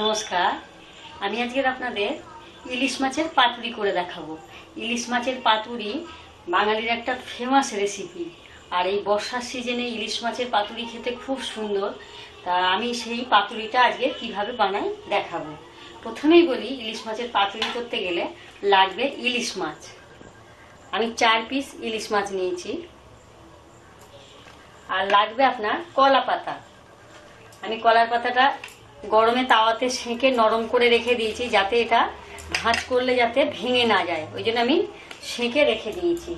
নমস্কার। আমি আজকের আপনাদের ইলিশ মাছের পাতুরি করে দেখাবো। ইলিশ মাছের পাতুরি বাঙালির একটা ফেমাস রেসিপি আর এই বর্ষার সিজনে ইলিশ মাছের পাতুরি খেতে খুব সুন্দর। তা আমি সেই পাতুরিটা আজকে কীভাবে বানাই দেখাবো। প্রথমেই বলি, ইলিশ মাছের পাতুরি করতে গেলে লাগবে ইলিশ মাছ। আমি চার পিস ইলিশ মাছ নিয়েছি। আর লাগবে আপনার কলা পাতা আমি কলার পাতাটা গরমে তাওয়াতে সেঁকে নরম করে রেখে দিয়েছি, যাতে এটা ভাঁজ করলে যাতে ভেঙে না যায়। ওই জন্য আমি সেঁকে রেখে দিয়েছি।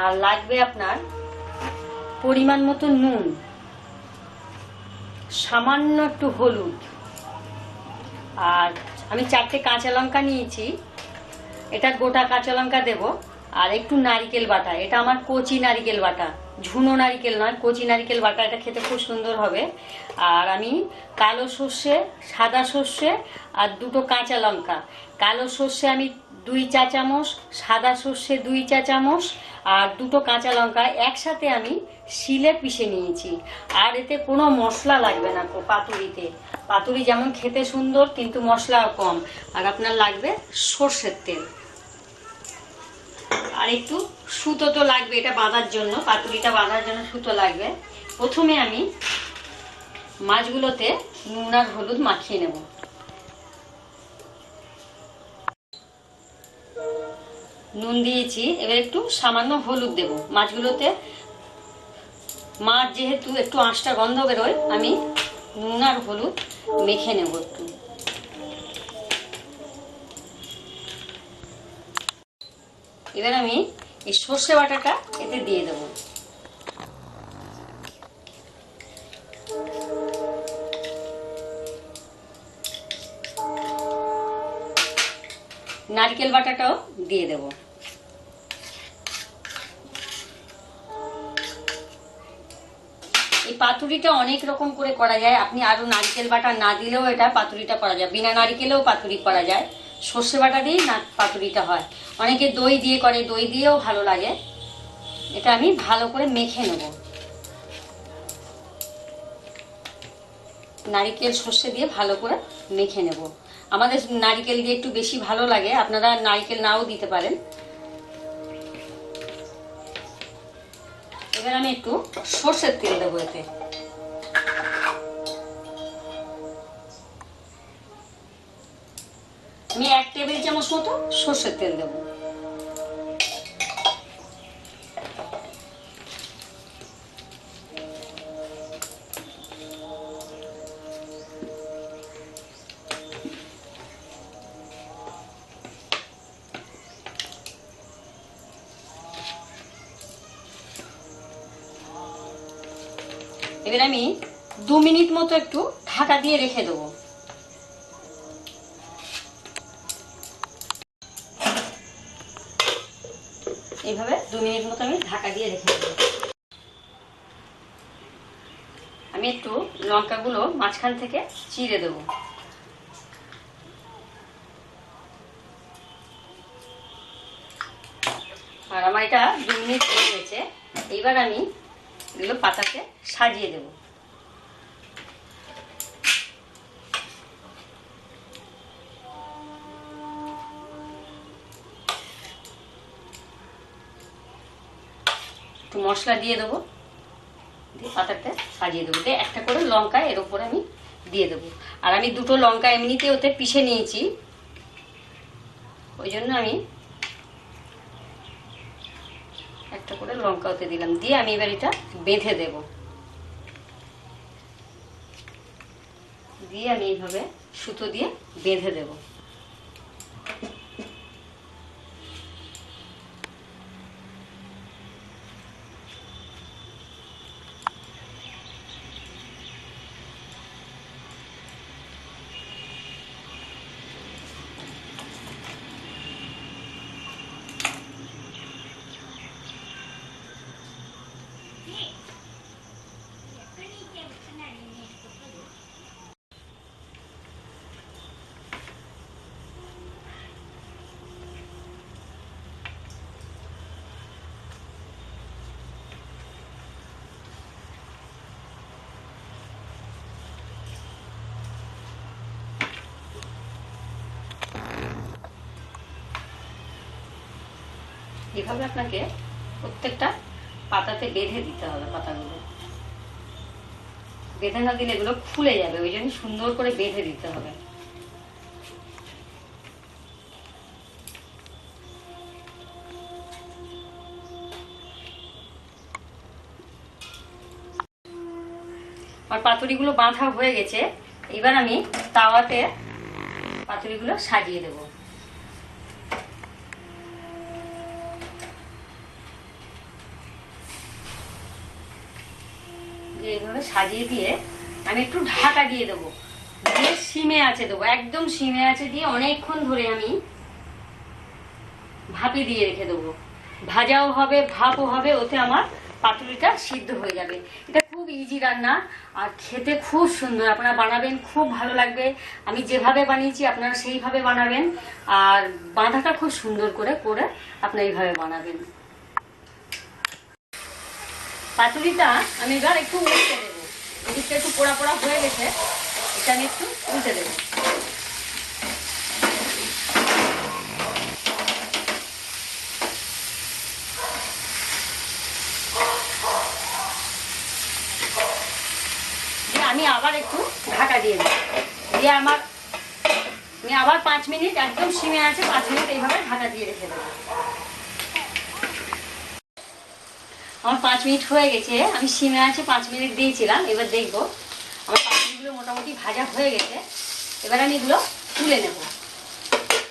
আর লাগবে আপনার পরিমাণ মতো নুন, সামান্য একটু হলুদ। আর আমি চারটে কাঁচা লঙ্কা নিয়েছি, এটা গোটা কাঁচা লঙ্কা দেবো, আর একটু নারিকেল বাটা, এটা আমার কচি নারিকেল বাটা। ঝুনো নারিকেল নয়, কচি নারিকেল বাটা, এটা খেতে খুব সুন্দর হবে। আর আমি কালো সর্ষে, সাদা সর্ষে আর দুটো কাঁচা লঙ্কা। কালো সর্ষে আমি দুই চা চামচ, সাদা সর্ষে দুই চা চামচ আর দুটো কাঁচা লঙ্কা একসাথে আমি শিলে পিষে নিয়েছি। আর এতে কোনো মশলা লাগবে না পাতুরিতে। পাতুরি যেমন খেতে সুন্দর, কিন্তু মশলাও কম। আর আপনার লাগবে সর্ষের তেল। আর একটু সুতো তো লাগবে, এটা বাঁধার জন্য, পাতুরিটা বাঁধার জন্য সুতো লাগবে। প্রথমে আমি মাছগুলোতে নুন আর হলুদ মাখিয়ে নেব। নুন দিয়েছি, এবার একটু সামান্য হলুদ দেব। মাছগুলোতে মাছ যেহেতু একটু আঁশটা গন্ধ বেরোয়, আমি নুন আর হলুদ মেখে নেব একটু। এবার আমি এই সর্ষে বাটাটা এতে দিয়ে দেবো। নারকেল বাটাটাও দিয়ে দেবো। এই পাতুরিটা অনেক রকম করে করা যায়। আপনি আরও নারকেল বাটা না দিলেও এটা পাতুরিটা করা যায়। বিনা নারকেলেও পাতুরি করা যায়। সর্ষে বাটা দিয়েই না পাতুরিটা হয়। অনেকে দই দিয়ে করে, দই দিয়েও ভালো লাগে। এটা আমি ভালো করে মেখে নেব। নারিকেল, সর্ষে দিয়ে ভালো করে মেখে নেব। আমাদের নারিকেল দিয়ে একটু বেশি ভালো লাগে। আপনারা নারিকেল নাও দিতে পারেন। এবার আমি একটু সর্ষের তেল দেবো এতে। টেবিল চামচ মতো সর্ষের তেল দেবো। এবার আমি দু মিনিট মতো একটু ঢাকা দিয়ে রেখে দেবো। দু মিনিট মতো আমি ঢাকা দিয়ে রেখে দেবো। আমি একটু লঙ্কাগুলো মাঝখান থেকে চিড়ে দেবো। আর আমার এটা দু মিনিট হয়ে গেছে। এইবার আমি এগুলো পাতাতে সাজিয়ে দেব। মশলা দিয়ে দেবো। দিয়ে পাতাতে সাজিয়ে দেবো। দিয়ে একটা করে লঙ্কা এর উপরে আমি দিয়ে দেবো। আর আমি দুটো লঙ্কা এমনিতে ওতে পিষে নিয়েছি। ওই জন্য আমি একটা করে লঙ্কা ওতে দিলাম। দিয়ে আমি এবার এটা বেঁধে দেব। দিয়ে আমি এইভাবে সুতো দিয়ে বেঁধে দেব। এভাবে আপনাকে প্রত্যেকটা পাতাতে বেঁধে দিতে হবে পাতাগুলো। বেঁধে না দিলে এগুলো খুলে যাবে, ওই জন্য সুন্দর করে বেঁধে দিতে হবে। আমার পাতুরিগুলো বাঁধা হয়ে গেছে। এবার আমি তাওয়াতে পাতুরিগুলো সাজিয়ে দেবো। এইভাবে সাজিয়ে দিয়ে আমি একটু ঢাকা দিয়ে দেবো। দিয়ে সিমে আছে দেবো, একদম সিমে আছে দিয়ে অনেকক্ষণ ধরে আমি ভাপে দিয়ে রেখে দেবো। ভাজাও হবে, ভাপও হবে, ওতে আমার পাতুরিটা সিদ্ধ হয়ে যাবে। এটা খুব ইজি রান্না, আর খেতে খুব সুন্দর। আপনারা বানাবেন, খুব ভালো লাগবে। আমি যেভাবে বানিয়েছি, আপনারা সেইভাবে বানাবেন। আর বাঁধাটা খুব সুন্দর করে করে আপনারা এইভাবে বানাবেন। পাতুরিটা আমি এবার একটু উল্টে দেবো। এদিকটা একটু পোড়া পোড়া হয়ে গেছে, এটা আমি একটু উল্টে দেবো। আমি আবার একটু ঢাকা দিয়ে দিই দিয়ে আমার, আমি আবার পাঁচ মিনিট, একদম সিমে আছে, পাঁচ মিনিট এইভাবে ঢাকা দিয়ে রেখে দেবো। আমার পাঁচ মিনিট হয়ে গেছে। আমি সিমে আছে, পাঁচ মিনিট দিয়েছিলাম, এবার দেখব। আমার পাঁচ মিনিটগুলো মোটামুটি ভাজা হয়ে গেছে। এবার আমি এগুলো তুলে নেব।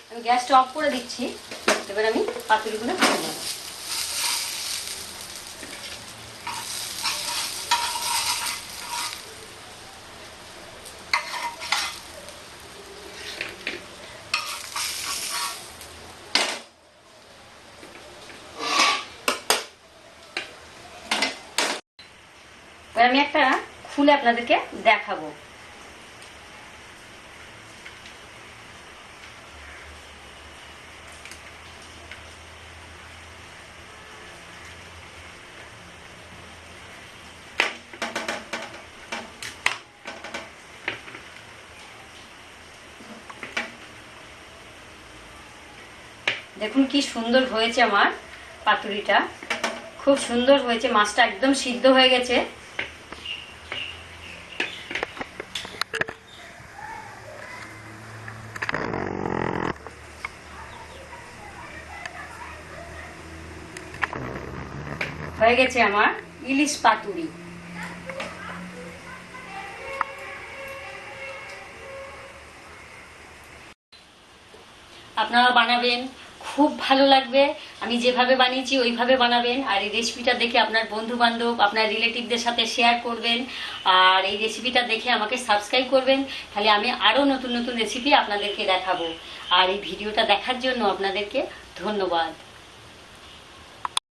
আমি গ্যাসটা অফ করে দিচ্ছি। এবার আমি পাতুরিগুলো তুলে নেব। আমি একটা খুলে আপনাদেরকে দেখাবো। দেখুন কি সুন্দর হয়েছে আমার পাতুরিটা। খুব সুন্দর হয়েছে, মাছটা একদম সিদ্ধ হয়ে গেছে। হয়ে গেছে আমার ইলিশ পাতুরি। আপনারা বানাবেন, খুব ভালো লাগবে। আমি যেভাবে বানিয়েছি, ওইভাবে বানাবেন। আর এই রেসিপিটা দেখে আপনার বন্ধু বান্ধব আপনার রিলেটিভদের সাথে শেয়ার করবেন। আর এই রেসিপিটা দেখে আমাকে সাবস্ক্রাইব করবেন। তাহলে আমি আরও নতুন নতুন রেসিপি আপনাদেরকে দেখাবো। আর এই ভিডিওটা দেখার জন্য আপনাদেরকে ধন্যবাদ।